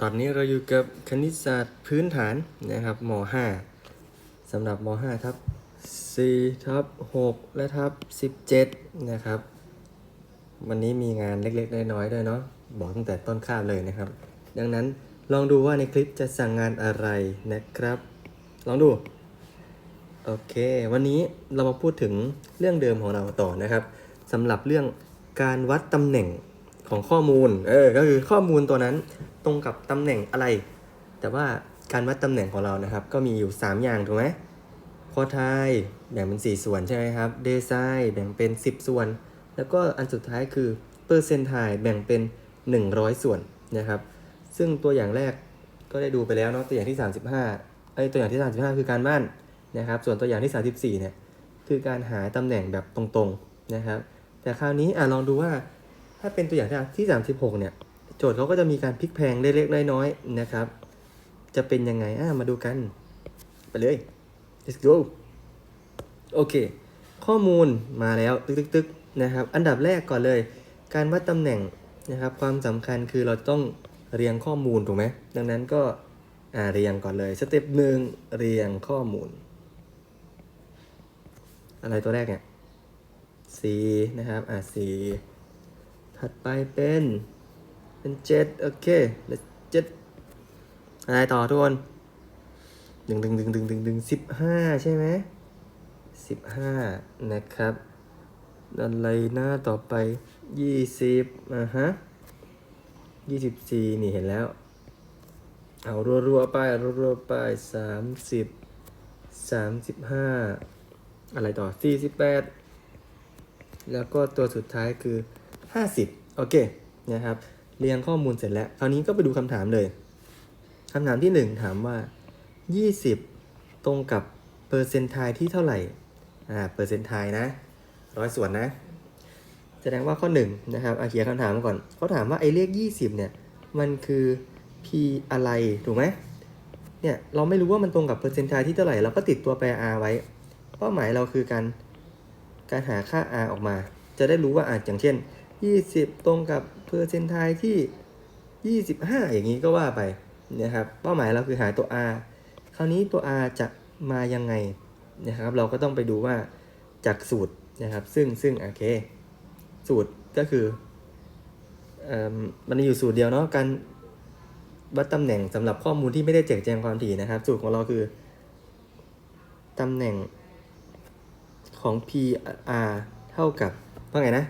ตอนนี้เราอยู่กับคณิตศาสตร์พื้นฐานนะครับม .5 สำหรับม .5 ทับ4ทับ6และทับ17 นะครับ วันนี้มีงานเล็กๆ น้อยๆด้วยเนาะบอกตั้งแต่ต้นคาบเลยนะครับ ดังนั้นลองดูว่าในคลิปจะสั่งงานอะไรนะครับ ลองดู โอเค วันนี้เรามาพูดถึงเรื่องเดิมของเราต่อนะครับสำหรับเรื่องการวัดตำแหน่ง ของข้อมูล เออ ก็คือข้อมูลตัวนั้นตรงกับตำแหน่งอะไร แต่ว่าการวัดตำแหน่งของเรานะครับ ก็มีอยู่ 3 อย่างถูกไหมพอไทยแบ่งเป็น 4 ส่วนใช่ไหมครับ เดซายแบ่งเป็น 10 ส่วน แล้วก็อันสุดท้ายคือเปอร์เซนต์ไทแบ่งเป็น 100 ส่วนนะครับ ซึ่งตัวอย่างแรกก็ได้ดูไปแล้วเนาะตัวอย่างที่ 35ไอ้ตัวอย่างที่ 35 คือการบ้านนะครับ ส่วนตัวอย่างที่ 34เนี่ยคือการหาตำแหน่งแบบตรงๆนะครับ แต่คราวนี้อะลองดูว่า ถ้าเป็นตัวอย่างที่ 36 เนี่ย โจทย์เขาก็จะมีการพลิกแพงเล็กๆน้อยๆนะครับ จะเป็นยังไงอะมาดูกัน ไปเลย let's go โอเค ข้อมูลมาแล้วตึกๆๆนะครับ อันดับแรกก่อนเลย การวัดตำแหน่งนะครับ ความสำคัญคือเราต้องเรียงข้อมูลถูกไหมดังนั้นก็อ่าเรียงก่อนเลย สเต็ปหนึ่งเรียงข้อมูล อะไรตัวแรกเนี่ย C นะครับ อ่า C ถัดไปเป็น เป็นเจ็ดโอเคแล้วเจ็ดอะไรต่อทุกคนดึงดึงดึงดึงดึงดึงสิบห้าใช่ไหมสิบห้านะครับอะไรหน้าต่อไปยี่สิบอ่าฮะยี่สิบสี่นี่เห็นแล้ว เอารัวๆไปรัวๆไปสามสิบสามสิบห้าอะไรต่อสี่สิบแปดแล้วก็ตัวสุดท้ายคือ ห้าสิบโอเคนะครับเรียงข้อมูลเสร็จแล้ว คราวนี้ก็ไปดูคำถามเลยคำถามที่ 1 ถามว่า 20 ตรงกับเปอร์เซนต์ไทที่เท่าไหร่อ่าเปอร์เซนต์ไทนะร้อยส่วนนะ แสดงว่าข้อ1นะครับอาเขียนคำถามก่อนเขาถามว่าไอ้เลข 20 เนี่ย มันคือ p อะไร ถูกไหมเนี่ยเราไม่รู้ว่ามันตรงกับเปอร์เซนต์ไทที่เท่าไหร่เราก็ติดตัวแปร r ไว้ เป้าหมายเราคือการการหาค่า r ออกมา จะได้รู้ว่าอาจอย่างเช่น 20 ตรงกับเปอร์เซนต์ไทที่ 25 อย่างนี้ก็ว่าไปนะครับเป้าหมายเราคือหาตัว r คราวนี้ตัว r จะมายังไงนะครับ เราก็ต้องไปดูว่าจากสูตรนะครับซึ่งซึ่งโอเค สูตรก็คือเอ่อมันอยู่สูตรเดียวเนาะการวัดตำแหน่งสำหรับข้อมูลที่ไม่ได้แจกแจงความถี่นะครับ สูตรของเราคือตำแหน่งของ PR เท่ากับว่าไงนะ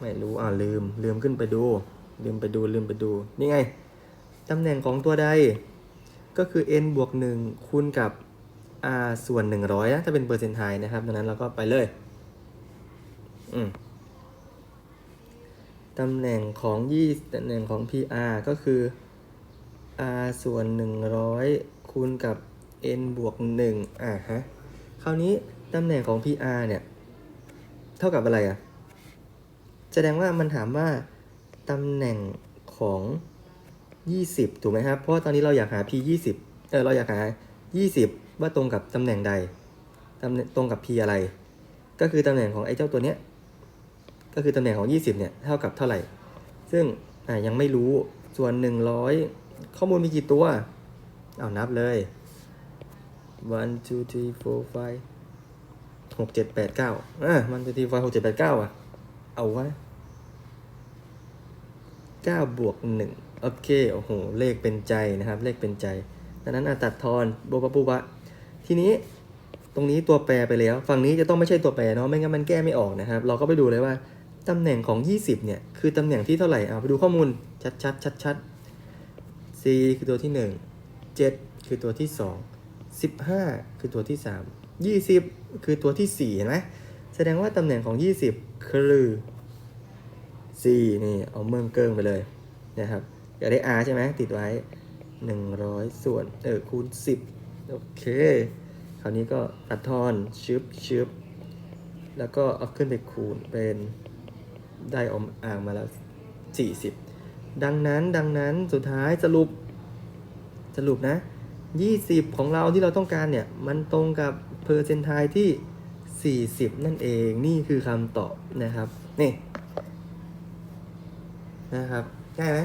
ไม่รู้อ่าลืม ลืมขึ้นไปดู ลืมไปดูลืมไปดู นี่ไง ตำแหน่งของตัวใด ก็คือ n บวก1คูณกับ r ส่วน 100นะถ้าเป็นเปอร์เซ็นต์ไทนะครับ ดังนั้นเราก็ไปเลย อืมตำแหน่งของ20ตำแหน่งของ PR ก็คือ r ส่วน 100 คูณกับ n บวก1อะฮะ คราวนี้ตำแหน่งของ PR เนี่ย เท่ากับอะไรอะ แสดงว่ามันถามว่าตำแหน่งของ 20 ถูกไหมครับ เพราะตอนนี้เราอยากหา p 20เออเราอยากหา 20 ว่าตรงกับตำแหน่งใดตำแหน่งตรงกับ p อะไร ก็คือตำแหน่งของไอ้เจ้าตัวเนี้ย ก็คือตำแหน่งของ 20 เนี่ย เท่ากับเท่าไหร่ ซึ่งอ่ายังไม่รู้ ส่วน 100 ข้อมูลมีกี่ตัว เอานับเลย one two three four five หกเจ็ดแปดเก้าอะมันจะทีไฟหกเจ็ดแปดเก้าอะ เอาวะ เก้าบวกหนึ่งโอเค โอ้โห เลขเป็นใจนะครับ เลขเป็นใจดังนั้นอาตัดทอนบปะปูปะทีนี้ตรงนี้ตัวแปรไปแล้ว ฝั่งนี้จะต้องไม่ใช่ตัวแปรเนาะ ไม่งั้นมันแก้ไม่ออกนะครับ เราก็ไปดูเลยว่าตำแหน่งของ 20 เนี่ย คือตำแหน่งที่เท่าไหร่เอาไปดูข้อมูลชัดชัดชัดชัด C คือตัวที่ 1 7 คือตัวที่ 2 15 คือตัวที่ 3 20 คือตัวที่4เห็นไหมแสดงว่าตำแหน่งของ 20 คือ C นี่เอาเมืองเกิงไปเลยนะครับอยากได้ R ใช่ไหมติดไว้ 100 ส่วนเออคูณ 10 โอเค คราวนี้ก็ตัดทอนชึบชึบแล้วก็เอาขึ้นไปคูณเป็นได้ออกอ่างมาแล้ว 40 ดังนั้นดังนั้นสุดท้ายสรุปสรุปนะ 20 ของเราที่เราต้องการเนี่ย มันตรงกับเปอร์เซนต์ไทที่ 40 นั่นเองนี่คือคำตอบนะครับ นี่ นะครับง่ายไหม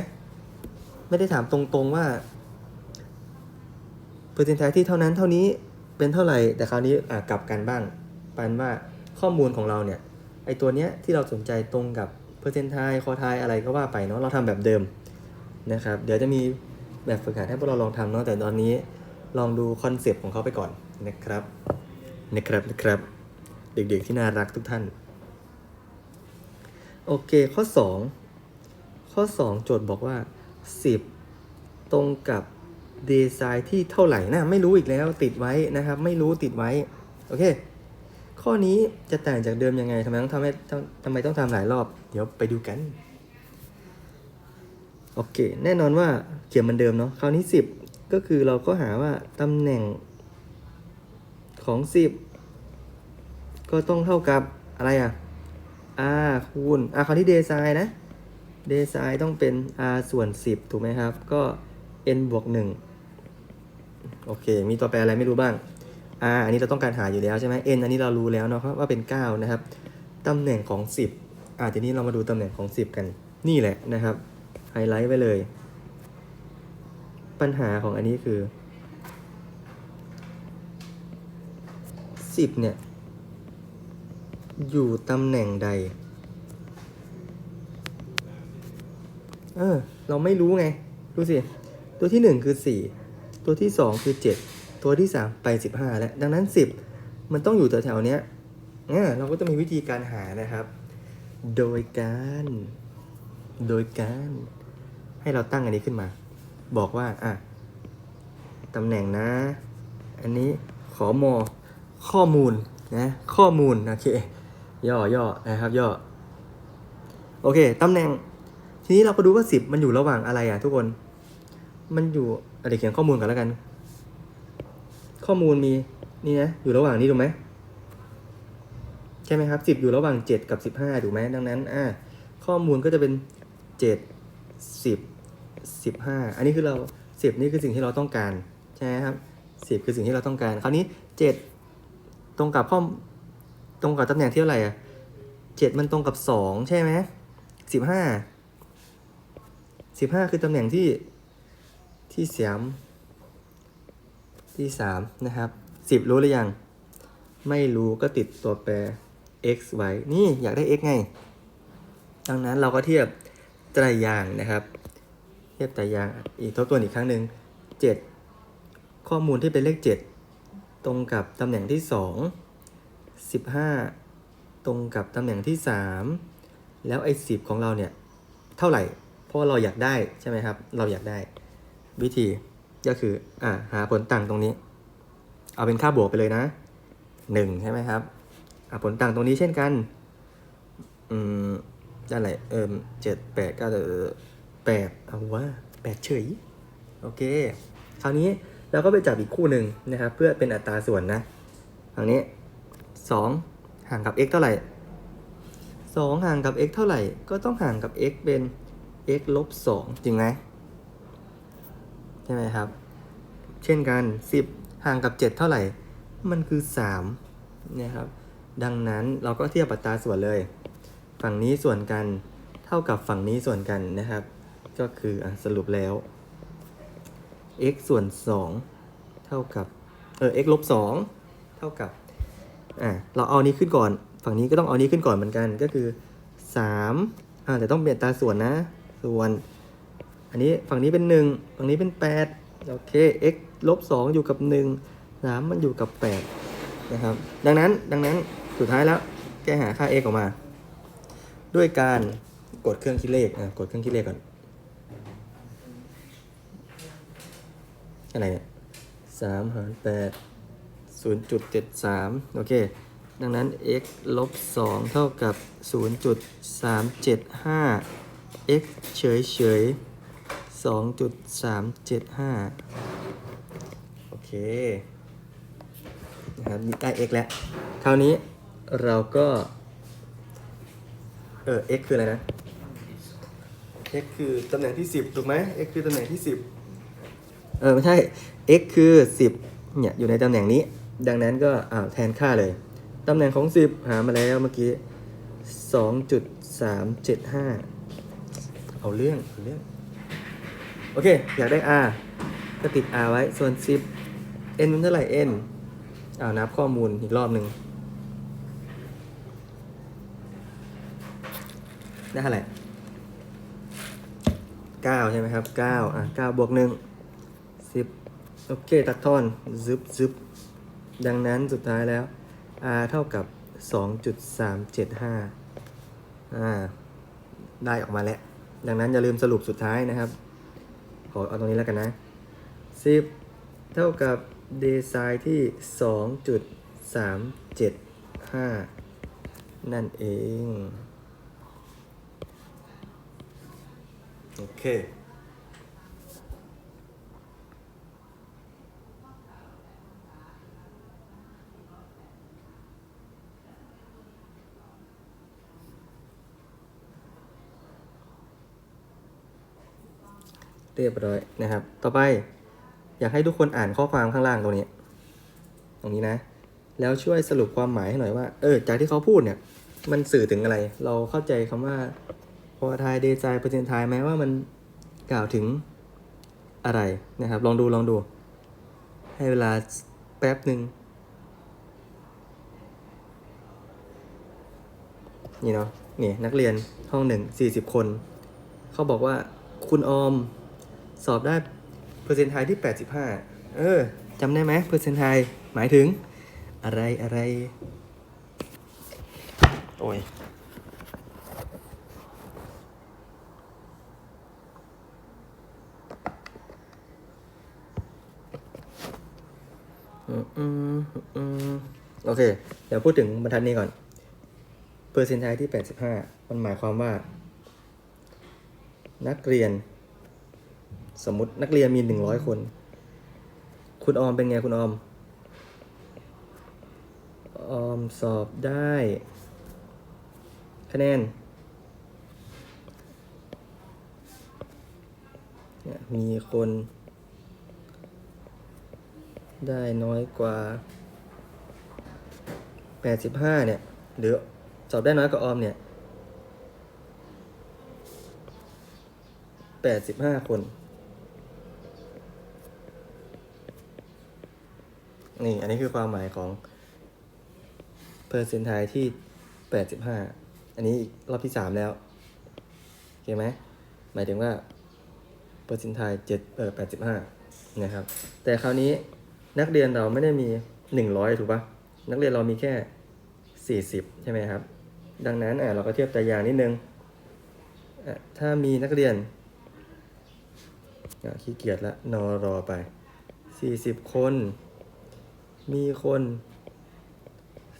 ไม่ได้ถามตรงๆว่าเปอร์เซ็นต์ไทที่เท่านั้นเท่านี้เป็นเท่าไหร่ แต่คราวนี้กลับกันบ้างปันว่าข้อมูลของเราเนี่ยไอตัวเนี้ยที่เราสนใจตรงกับเปอร์เซ็นต์ไทคอไทอะไรก็ว่าไปเนาะเราทำแบบเดิมนะครับ เดี๋ยวจะมีแบบฝึกหัดให้พวกเราลองทำเนาะแต่ตอนนี้ลองดูคอนเซปต์ของเขาไปก่อนนะครับนะครับนะครับ เด็กๆที่น่ารักทุกท่าน โอเคข้อ 2 ข้อ 2 โจทย์บอกว่า 10 ตรงกับดีไซน์ที่เท่าไหร่นะไม่รู้อีกแล้วติดไว้นะครับ ไม่รู้ติดไว้ โอเค ข้อนี้จะต่างจากเดิมยังไงทำไมต้องทำให้ทำไมต้องทำหลายรอบ เดี๋ยวไปดูกัน โอเค แน่นอนว่าเขียนเหมือนเดิมเนาะคราวนี้ 10 ก็คือเราก็หาว่าตำแหน่งของ 10 ก็ต้องเท่ากับอะไรอะ r คูณ r คราวนี้เดซายนะ เดซายต้องเป็น r ส่วน 10 ถูกไหมครับ ก็ n บวก1โอเค มีตัวแปรอะไรไม่รู้บ้าง r อันนี้เราต้องการหาอยู่แล้วใช่ไหม n อันนี้เรารู้แล้วเนาะครับว่าเป็น 9 นะครับ ตำแหน่งของ 10อ่าทีนี้เรามาดูตำแหน่งของ 10 กัน นี่แหละนะครับ ไฮไลท์ไว้เลย ปัญหาของอันนี้คือ 10 เนี่ย อยู่ตำแหน่งใด เออ เราไม่รู้ไง ดูสิ ตัวที่ 1 คือ 4 ตัวที่ 2 คือ 7 ตัวที่ 3 ไป 15 แล้ว ดังนั้น 10 มันต้องอยู่แถวๆเนี้ยเนี่ยเราก็จะมีวิธีการหานะครับ โดยการ โดยการ ให้เราตั้งอันนี้ขึ้นมา บอกว่า อะ ตำแหน่งนะ อันนี้ขอมอข้อมูลนะข้อมูล โอเค ย่อย่อนะครับ ย่อ โอเค ตำแหน่ง ทีนี้เราก็ดูว่า10มันอยู่ระหว่างอะไรอะทุกคน มันอยู่อะเดี๋ยวเขียนข้อมูลก่อนแล้วกัน ข้อมูลมีนี่นะอยู่ระหว่างนี้ถูกไหมใช่ไหมครับ10อยู่ระหว่าง7กับ15ถูกไหมดังนั้นอ่าข้อมูลก็จะเป็น7 10 15อันนี้คือเรา10นี่คือสิ่งที่เราต้องการใช่ไหมครับ10คือสิ่งที่เราต้องการ คราวนี้7ตรงกับข้อตรงกับตำแหน่งที่เท่าไหร่อะ7มันตรงกับ2ใช่ไหมสิบห้า 15 15คือตำแหน่งที่ที่สามที่3นะครับ10รู้หรือยัง ไม่รู้ก็ติดตัวแปร x ไว้ นี่อยากได้ x ไง ดังนั้นเราก็เทียบตรยางนะครับ เทียบตรยางอีกทบทวนอีกครั้งหนึ่ง7ข้อมูลที่เป็นเลข7ตรงกับตำแหน่งที่2 15ตรงกับตำแหน่งที่3แล้วไอ้10ของเราเนี่ย เท่าไหร่ เพราะว่าเราอยากได้ใช่ไหมครับ เราอยากได้ วิธีก็คืออ่าหาผลต่างตรงนี้ เอาเป็นค่าบวกไปเลยนะ1ใช่ไหมครับอ่าผลต่างตรงนี้เช่นกัน อืมได้ไรเอิมเจ็ดแปดก้าเออแปดเอาว่าแปดเฉยโอเค คราวนี้เราก็ไปจับอีกคู่หนึ่งนะครับ เพื่อเป็นอัตราส่วนนะฝั่งนี้สองห่างกับ x เท่าไหร่สองห่างกับ x เท่าไหร่ ก็ต้องห่างกับ x เป็น x ลบสองจริงไหมใช่ไหมครับ เช่นกัน 10 ห่างกับ 7 เท่าไหร่ มันคือ3นะครับ ดังนั้นเราก็เทียบอัตราส่วนเลย ฝั่งนี้ส่วนกันเท่ากับฝั่งนี้ส่วนกันนะครับ ก็คืออสรุปแล้ว x ส่วน 2 เท่ากับเออ x ลบ2เท่ากับอะเราเอานี้ขึ้นก่อน ฝั่งนี้ก็ต้องเอานี้ขึ้นก่อนเหมือนกันก็คือ3อ่าแต่ต้องเปลี่ยนตาส่วนนะ ส่วน อันนี้ฝั่งนี้เป็น 1 ฝั่งนี้เป็น 8 โอเค x ลบ2อยู่กับ 1 3 มันอยู่กับ 8 นะครับ ดังนั้นดังนั้นสุดท้ายแล้วแกหาค่า x ออกมา ด้วยการกดเครื่องคิดเลขอะกดเครื่องคิดเลขก่อนอะไรเนี่ยสามหารแปดศูนย์จุดเจ็ดสามโอเค ดังนั้น x ลบสองเท่ากับศูนย์จุดสามเจ็ดห้า x เฉยเฉยสองจุดสามเจ็ดห้าโอเคนะครับนี่ได้ x แล้ว คราวนี้เราก็ เออ x คืออะไรนะ x คือตำแหน่งที่10ถูกไหม x คือตำแหน่งที่10เออ ไม่ใช่ x คือ10เนี่ยอยู่ในตำแหน่งนี้ ดังนั้นก็อ่าแทนค่าเลย ตำแหน่งของ10หามาแล้วเมื่อกี้2.375เเอาเรื่องเอาเรื่อง โอเค อยากได้ r ก็ติด r ไว้ ส่วน 10 n มันเท่าไหร่ n อ้านับข้อมูลอีกรอบหนึ่งได้เท่าไหร่9ใช่ไหมครับ 9 อะ9บวก 1 10 โอเค ตัดทอนซึบซึบดังนั้นสุดท้ายแล้ว r เท่ากับ 2.375 อ่า ได้ออกมาแล้ว ดังนั้นอย่าลืมสรุปสุดท้ายนะครับ ขอเอาตรงนี้แล้วกันนะ 10 เท่ากับดีไซน์ที่ 2.375 นั่นเอง โอเค เรียบร้อยนะครับ ต่อไปอยากให้ทุกคนอ่านข้อความข้างล่างตรงนี้ ตรงนี้นะ แล้วช่วยสรุปความหมายให้หน่อยว่า เออ จากที่เขาพูดเนี่ย มันสื่อถึงอะไร เราเข้าใจคำว่าพอทายเดจายเปอร์เซ็นต์ทายไหมว่ามันกล่าวถึงอะไรนะครับ ลองดูลองดู ให้เวลาแป๊บหนึ่งนี่เนาะนี่นักเรียนห้องหนึ่งสี่สิบคน เขาบอกว่าคุณออม สอบได้เปอร์เซ็นต์ไทยที่ 85 เออจำได้ไหมเปอร์เซ็นต์ไทยหมายถึง อะไรอะไร โอ้ยอืมอืมโอเค เดี๋ยวพูดถึงบรรทัดนี้ก่อน เปอร์เซ็นต์ไทยที่ 85 มันหมายความว่า นักเรียน สมมตินักเรียนมีหนึ่งร้อยคน คุณออมเป็นไงคุณออม ออมสอบได้ คะแนนมีคน ได้น้อยกว่า 85 เนี่ย หรือสอบได้น้อยกว่าออมเนี่ย 85 คน นี่ อันนี้คือความหมายของเปอร์เซนต์ไทที่85อันนี้อีกรอบที่3แล้วโอเคไหมหมายถึงว่าเปอร์เซนต์ไทย7เออ85นะครับ แต่คราวนี้นักเรียนเราไม่ได้มี100ถูกปะนักเรียนเรามีแค่40ใช่ไหมครับ ดังนั้นอะเราก็เทียบตัวอย่างนิดนึงอะถ้ามีนักเรียนอะขี้เกียจละนอรอไป 40 คน มีคน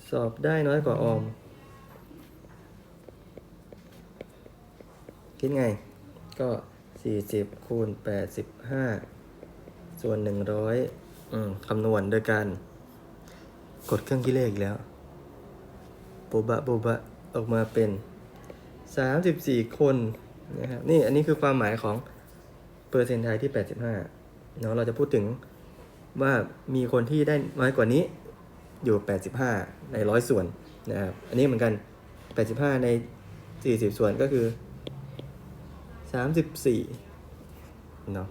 สอบได้น้อยกว่าออม คิดไง ก็ 40 คูณ 85 ส่วน 100อืมคำนวณโดยการกดเครื่องคิดเลขอีกแล้วโบบะโบบะออกมาเป็น 34 คนนะครับนี่อันนี้คือความหมายของเปอร์เซ็นต์ไทยที่ 85เนาะเราจะพูดถึง ว่ามีคนที่ได้น้อยกว่านี้อยู่ 85 ในร้อยส่วนนะครับ อันนี้เหมือนกัน 85 ใน 40 ส่วนก็คือ 34 เนาะ